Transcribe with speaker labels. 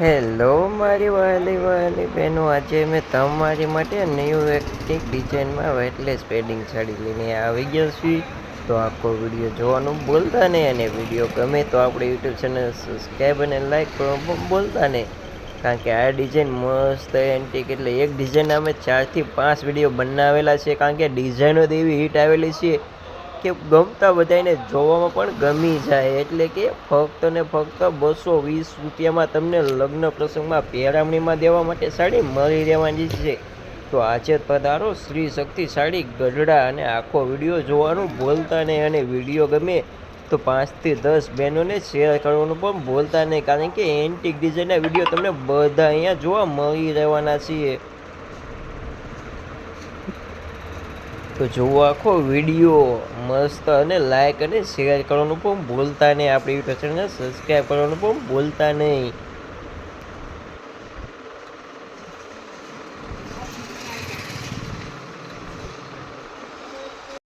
Speaker 1: Hello મારી વાલી વાલી બહેનો. આજે મેં તમારી માટે ન્યૂ એક્ટિક ડિઝાઇનમાં વેટલેસ પેડિંગ સાડી લઈને આવી ગયા છીએ તો આખો વીડિયો જોવાનું બોલતા નહીં અને વીડિયો ગમે તો આપણે યુટ્યુબ ચેનલ સબસ્ક્રાઈબ અને લાઈક કરવાનું બોલતા નહીં. કારણ કે આ ડિઝાઇન મસ્ત એન્ટિક એટલે એક ડિઝાઇન અમે ચારથી પાંચ વીડિયો બનાવેલા છે. કારણ કે ડિઝાઇનો તો એવી હિટ આવેલી છે કે ગમતા બધાને જોવામાં પણ ગમી જાય. એટલે કે ફક્ત ને ફક્ત બસો વીસ રૂપિયામાં તમને લગ્ન પ્રસંગમાં પહેરામણીમાં દેવા માટે સાડી મળી રહેવાની છે. તો આજે પધારો. શ્રી શક્તિ સાડી, ગઢડા અને આખો વીડિયો જોવાનું ભૂલતા નહીં અને વીડિયો ગમે તો પાંચથી દસ બહેનોને શેર કરવાનું પણ ભૂલતા નહીં. કારણ કે એન્ટિક ડિઝાઇનના વીડિયો તમને બધા અહીંયા જોવા મળી રહેવાના છીએ. તો જુઓ આખો વીડિયો મસ્ત અને લાઇક અને શેર કરવાનું પણ ભૂલતા નહીં. આપણી યુટ્યુબ ચેનલને સબસ્ક્રાઈબ કરવાનું પણ ભૂલતા નહીં.